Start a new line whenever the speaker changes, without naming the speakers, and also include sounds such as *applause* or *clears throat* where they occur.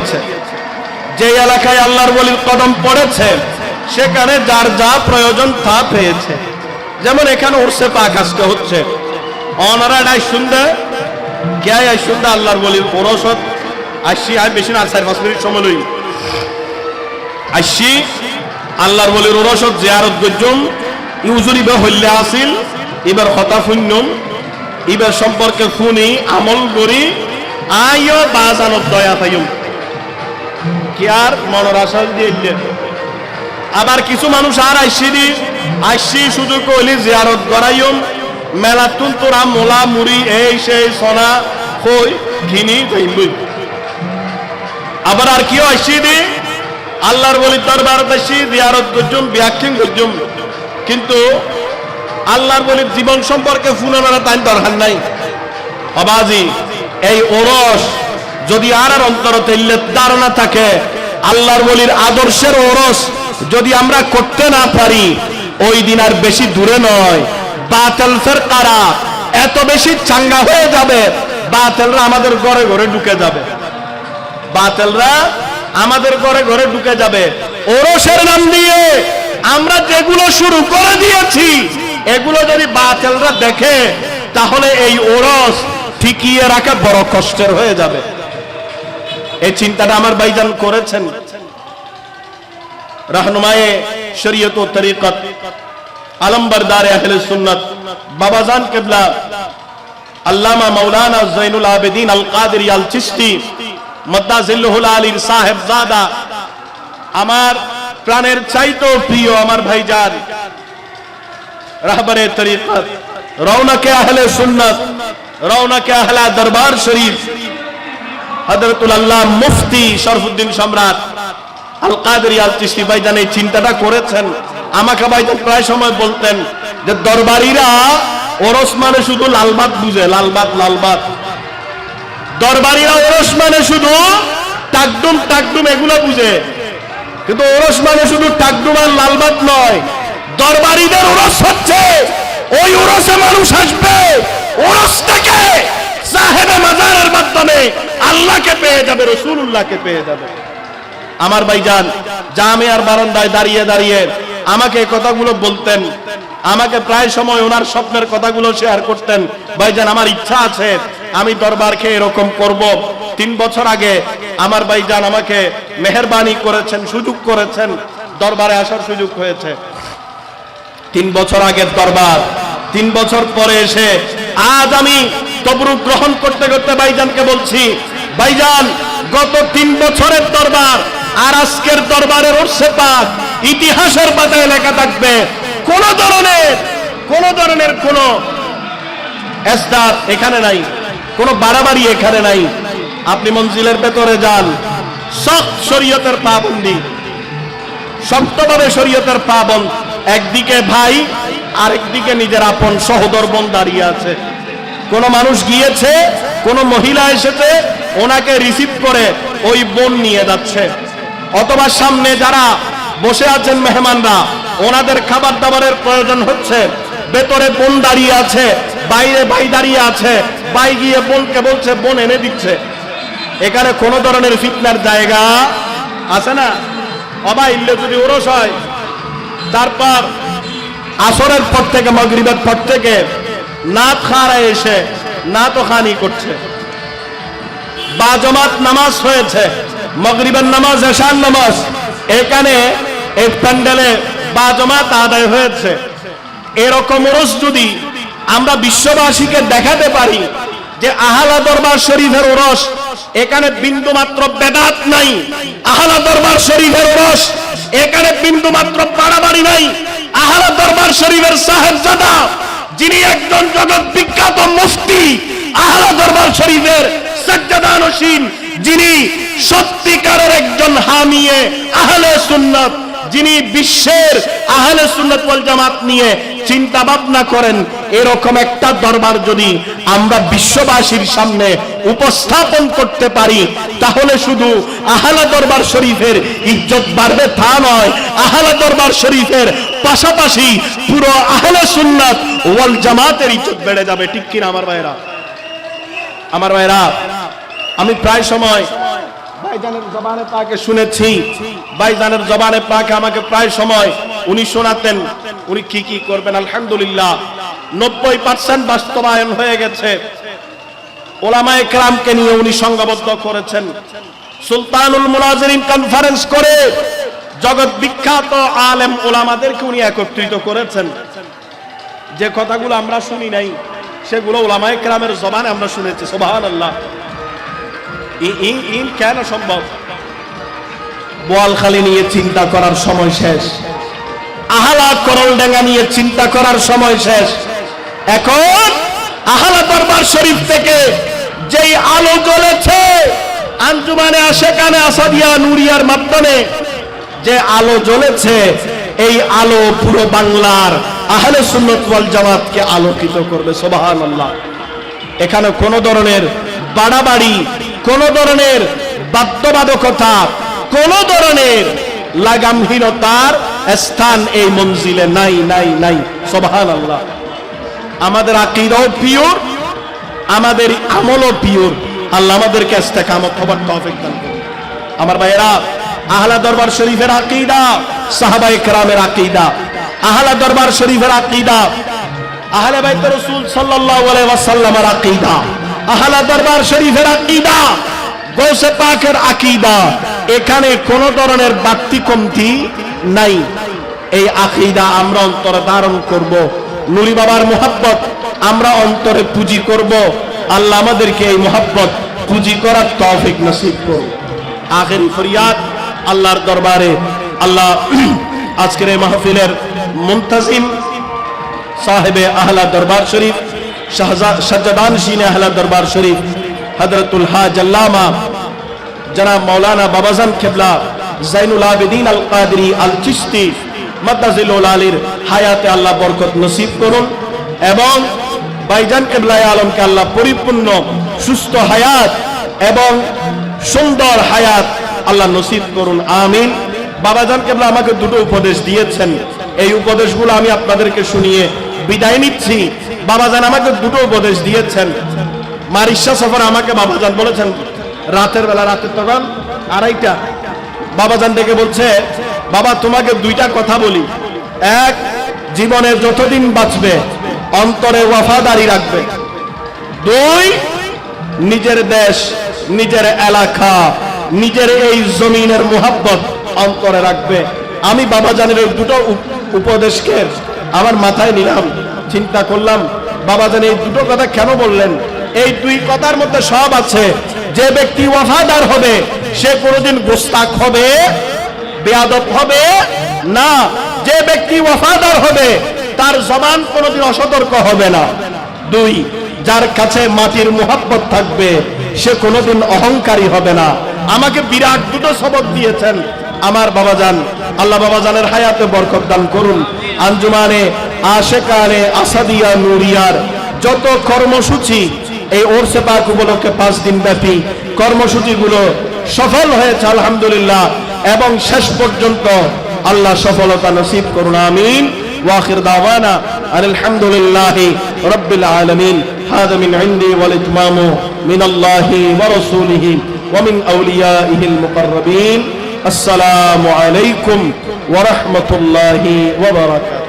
দিয়েছে। যে এলাকায় আল্লাহর বলির কদম পড়েছে, সেখানে যার যা প্রয়োজন তা পেয়েছে। যেমন এখানে উড়ছে আজকে হচ্ছে। অনারা ডাই শুনতে কে আই শুনতে আল্লাহর বলির পরশত। আসছি আর বেশি না, চার পাঁচ মিনিট সময় লই। আসছি আল্লাহর বলির ওরসত জিয়ারত গজ্জম ইউজুরি বে হইলে আসিল, এবার হতা শূন্যম এবার সম্পর্কে শুনি, আমল করি। আইও বাজানত দয়া পাইম কি আর মনের দিয়ে। আবার কিছু মানুষ আর আইসি দি আইসি শুধু কইলি জিয়ারত করাইম মেলাতুন তোরা মোলা, মুড়ি, এই, সেই, সোনা কই ঘিনি আবার আর কিও আইসি দি আল্লাহর বলি দরবার বেশি জিয়ারত গজুম ব্যাখ্যান গজুম কিন্তু আল্লাহর বলি জীবন সম্পর্কে ফুনানারা তাই দরকার নাই। অবাজি এই ওরস যদি আর আর অন্তর তৈলে ধারণা থাকে, আল্লাহর বলির আদর্শের ওরস যদি আমরা করতে না পারি, ওই দিন আর বেশি দূরে নয়। বাতেল ফেরকারা এত বেশি চাঙ্গা হয়ে যাবে, বাতেলরা আমাদের ঘরে ঘরে ঢুকে যাবে। বাতেলরা আমাদের ঘরে ঘরে ঢুকে যাবে। ওরসের নাম দিয়ে আমরা যেগুলো শুরু করে দিয়েছি, এগুলো যদি বাতেলরা দেখে, তাহলে এই ওরস ঠিকিয়ে রাখা বড় কষ্টের হয়ে যাবে। এই চিন্তাটা আমার ভাইজান করেছেন। রাহনুমায়ে শরীয়ত ও তরিকত, আলম্বরদার আহলে সুন্নত, বাবাজান কেবলা, আল্লামা মাওলানা জৈনুল আবেদিন আল কাদের আল চিস্তি মদ্দাজিল্লুল আলীর সাহেবজাদা, আমার প্রাণের চাইতো প্রিয় আমার ভাইজান, রাহবারে তরিকত, রওনকে আহলে সুন্নত, রওনকে আহলা দরবার শরীফ হযরতুল আল্লাহ মুফতি শরফুদ্দিন সম্রাট আল কাদের আল ভাইজান এই চিন্তাটা করেছেন। আমাকে ভাইজান প্রায় সময় বলতেন যে দরবারিরা ওরস মানে শুধু লালবাত বুঝে লালবাত লালবাত দরবারিরা ওরস মানে শুধু টাকডুম টাকডুম এগুলো বুঝে। কিন্তু ওরস মানে শুধু টাকডুম আর লালবাত নয়, দরবারিদের ওরস হচ্ছে, ওই ওরসে মানুষ আসবে, ওরস থেকে সাহেবে মাজারের মাধ্যমে আল্লাহকে পেয়ে যাবে রসুল্লাহকে পেয়ে যাবে। আমার ভাইজান, জামিয়ার বারান্দায় দাঁড়িয়ে দাঁড়িয়ে আমাকে কথাগুলো বলতেন। আমাকে প্রায় সময় ওনার স্বপ্নের কথাগুলো শেয়ার করতেন। ভাইজান, আমার ইচ্ছা আছে, আমি দরবারকে এরকম করব। তিন বছর আগে আমার ভাইজান আমাকে মেহরবানি করেছেন, সুযোগ করেছেন। দরবারে আসার সুযোগ হয়েছে। তিন বছর আগের দরবার, তিন বছর পরে এসে আজ আমি তবরুক গ্রহণ করতে করতে ভাইজানকে বলছি, ভাইজান, গত তিন বছরের দরবার আর আজকের দরবারের ওরসে পাক ইতিহাসের পাতায় লেখা থাকবে, কোন ধরনের কোন ধরনের কোন এখানে নাই, কোন বাড়াবাড়ি এখানে নাই। আপনি মঞ্জিলের ভেতরে যান সব শরীয়তের পাবন্দি, শক্তভাবে শরীয়তের পাবন একদিকে ভাই, আরেকদিকে নিজের আপন সহদর বোন দাঁড়িয়ে আছে। কোন মানুষ গিয়েছে, কোন মহিলা এসেছে, ওনাকে রিসিভ করে ওই বোন নিয়ে যাচ্ছে। অথবা সামনে যারা বসে আছেন মেহমানরা, ওনাদের খাবার দাবারের প্রয়োজন হচ্ছে। ভেতরে বোন দাঁড়িয়ে আছে, বাইরে ভাই দাঁড়িয়ে আছে, ভাই গিয়ে বোনকে বলছে, বোন এনে দিচ্ছে। এখানে কোন ধরনের ফিটনার জায়গা আছে না? অবা ইল্লে যদি ওরস হয়, তারপর আসরের পর থেকে, মগরিবের পর থেকে নাত খারা এসে না তো খানি করছে। বা জমাত নামাজ হয়েছে, মগরিবের নামাজ এশান নামাজ। এখানে এই প্যান্ডেলে বা জমাত আদায় হয়েছে। এরকম ওরস যদি আমরা বিশ্ববাসীকে দেখাতে পারি যে আহালা দরবার শরীফের ওরস, এখানে বিন্দু মাত্র বেদাত নাই, আহালা দরবার শরীফের ওরস, এখানে বিন্দু মাত্র বাড়াবাড়ি নাই, আহালা দরবার শরীফের সাহেবজাদা যিনি একজন জগৎ বিখ্যাত মুফতি আহলা দরবার শরীফের সাজ্জাদা নসীন যিনি সত্যিকারের একজন হামিয়ে আহলে সুন্নাত, যিনি বিশ্বের আহলে সুন্নাত ওয়াল জামাত নিয়ে চিন্তা ভাবনা করেন, এরকম একটা দরবার যদি আমরা বিশ্ববাসীর সামনে উপস্থাপন করতে পারি, তাহলে শুধু আহলা দরবার শরীফের ইজ্জত বাড়বে তা নয়, আহলা দরবার শরীফের পাশাপাশি পুরো আহলে সুন্নাত ওয়াল জামাতের ইজ্জত বেড়ে যাবে। ঠিক কিনা আমার ভাইরা? আমার ভাইরা, আমি প্রায় সময় ভাইজানের জবানে পাকে শুনেছি। ভাইজানের জবানে পাকে আমাকে প্রায় সময় উনি শোনাতেন। উনি কি কি করবেন? আলহামদুলিল্লাহ, নব্বই পার্সেন্ট বাস্তবায়ন হয়ে গেছে। ওলামায়ে কেরামকে নিয়ে উনি সংঘবদ্ধ করেছেন। সুলতানুল মুনাজিরিন কনফারেন্স করে জগৎ বিখ্যাত আলেম ওলামাদেরকে উনি একত্রিত করেছেন। যে কথাগুলো আমরা শুনি নাই, সেগুলো ওলামায়ে কেরামের জবানে আমরা শুনেছি, সুবহানাল্লাহ। ইন ইন কেন সম্ভব? বোয়ালখালী নিয়ে চিন্তা করার সময় শেষ। আহালা করলডাঙ্গা নিয়ে চিন্তা করার সময় শেষ। এখন আহালা দরবার শরীফ থেকে যেই আলো জ্বলেছে, আঞ্জুমানে, আশেকানে, আসাদিয়া, নুরিয়ার মাধ্যমে যে আলো জ্বলেছে, এই আলো পুরো বাংলার আহলে সুন্নত ওয়াল জামাতকে আলোকিত করবে, সুবহানাল্লাহ। এখানে কোন ধরনের বাড়াবাড়ি, কোন ধরনের বাধ্যবাধকতা, কোন ধরনের লাগামহীনতার স্থান এই মঞ্জিলে নাই নাই নাই সোবাহান আল্লাহ আমাদের আকিদাও পিওর আমাদের আমলও পিওর আল্লাহ আমাদেরকে ইস্তেকামত হবার তৌফিক দান করুন। আমার ভাইয়েরা আহলা দরবার শরীফের আকিদা, সাহাবায়ে কেরামের আকিদা, আহলা দরবার শরীফের আকিদা, আহলে বাইত রাসূল সাল্লাল্লাহু আলাইহি ওয়াসাল্লামের আকীদা, আহলা দরবার শরীফের আকীদা, গৌসে পাকের আকীদা। এখানে কোন ধরনের বাড়তি কমতি নাই। এই আকীদা আমরা অন্তরে ধারণ করব। নুরি বাবার মোহাব্বত আমরা অন্তরে পুঁজি করব। আল্লাহ আমাদেরকে এই মোহাব্বত পুঁজি করার তৌফিক নসিব করুন। আখেরি ফরিয়াদ আল্লাহর দরবারে আল্লাহ *clears throat* আজকের এই মাহফিলের মুনতাজিম সাহেবে আহলা দরবার শরীফ শাহজাদান শিনে আহলা দরবার শরীফ হজরতুল হাজ আল্লামা জনাব মৌলানা বাবাজান খেবলা, জাইনুল আবেদিন আল কাদরি আল চিস্তি মাদ্দাজিল আলীর হায়াতে আল্লাহ বরকত নসিব করুন এবং বাইজান কেবলায় আলমকে আল্লাহ পরিপূর্ণ সুস্থ হায়াত এবং সুন্দর হায়াত আল্লাহ নসিব করুন, আমিন। বাবাজান কেবলা আমাকে দুটো উপদেশ দিয়েছেন। এই উপদেশগুলো আমি আপনাদেরকে শুনিয়ে বিদায় নিচ্ছি। বাবাজান আমাকে দুটো উপদেশ দিয়েছেন। মারিশা সফর আমাকে বাবাজান বলেছেন, রাতের বেলা রাতের তখন আড়াইটা। বাবাজান ডেকে বলছে, বাবা, তোমাকে দুইটা কথা বলি। এক, জীবনের যতদিন বাঁচবে অন্তরে ওয়াফাদারি রাখবে। দুই, নিজের দেশ, নিজের এলাকা। নিজের এই জমিনের মোহাব্বত অন্তরে রাখবে। আমি বাবা জানের এই দুটো উপ- উপদেশকে আমার মাথায় নিলাম, চিন্তা করলাম, বাবা জান এই দুটো কথা কেন বললেন? এই দুই কথার মধ্যে সব আছে। যে ব্যক্তি ওয়াফাদার হবে, সে কোনোদিন গোস্তাক হবে, বেয়াদব হবে না। যে ব্যক্তি ওয়াফাদার হবে, তার জবান কোনোদিন অসতর্ক হবে না। দুই, যার কাছে মাটির মোহাব্বত থাকবে, সে কোনোদিন অহংকারী হবে না। আমাকে বিরাট দুটো সবক দিয়েছেন আমার বাবাজান আল্লাহ বাবাজানের হায়াতে বরকত দান করুন আঞ্জুমানে আশেকানে আসাদিয়া নুরিয়ার যত কর্মসূচি এই ওরসে পাক উপলক্ষে পাঁচ দিন ব্যাপী কর্মসূচিগুলো সফল হয়েছে আলহামদুলিল্লাহ এবং শেষ পর্যন্ত আল্লাহ সফলতা নসিব করুন আমিন واخر دعوانا ان الحمد لله رب العالمين هذا من عندي والاتمام من الله ورسوله ومن أوليائه المقربين السلام عليكم ورحمة الله وبركاته.